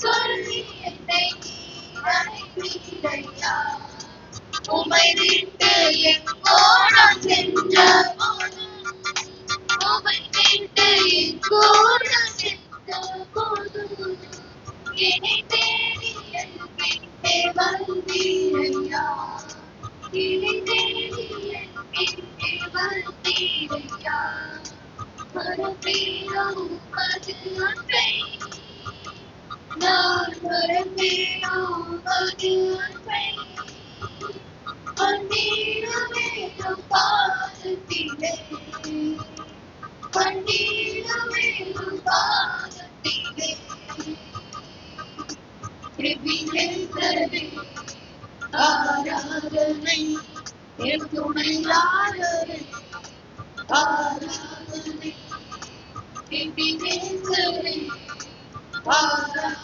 சொல்லி என்னை அழைத்தீரையா உமை விட்டு எங்கோடம் சென்ற போது உமை விட்டு எங்கோடம் சென்ற போது என்னை தேடி என் கிட்டே வந்தீரையா என்னை தேடி என் கிட்டே வந்தீரையா மரபீரோ பது அன்பை ஆராதனை என் துணையாளரை ஆராதனை என் ஆராதனை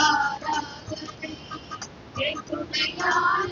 ஆராதனை என் துணையான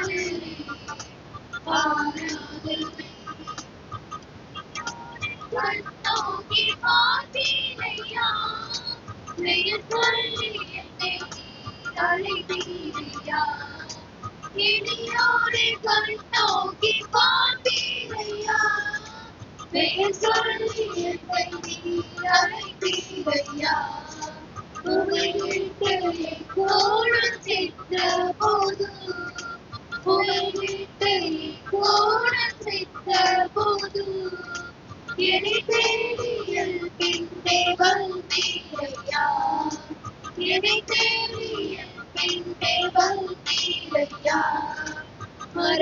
இனியோடு கண்ணோக்கி பார்த்தீரையா? பெயர் சொல்லி என்னை அழைத்தீரையா? புகழிட்டு போது புகழிட்டு போது தேடியல்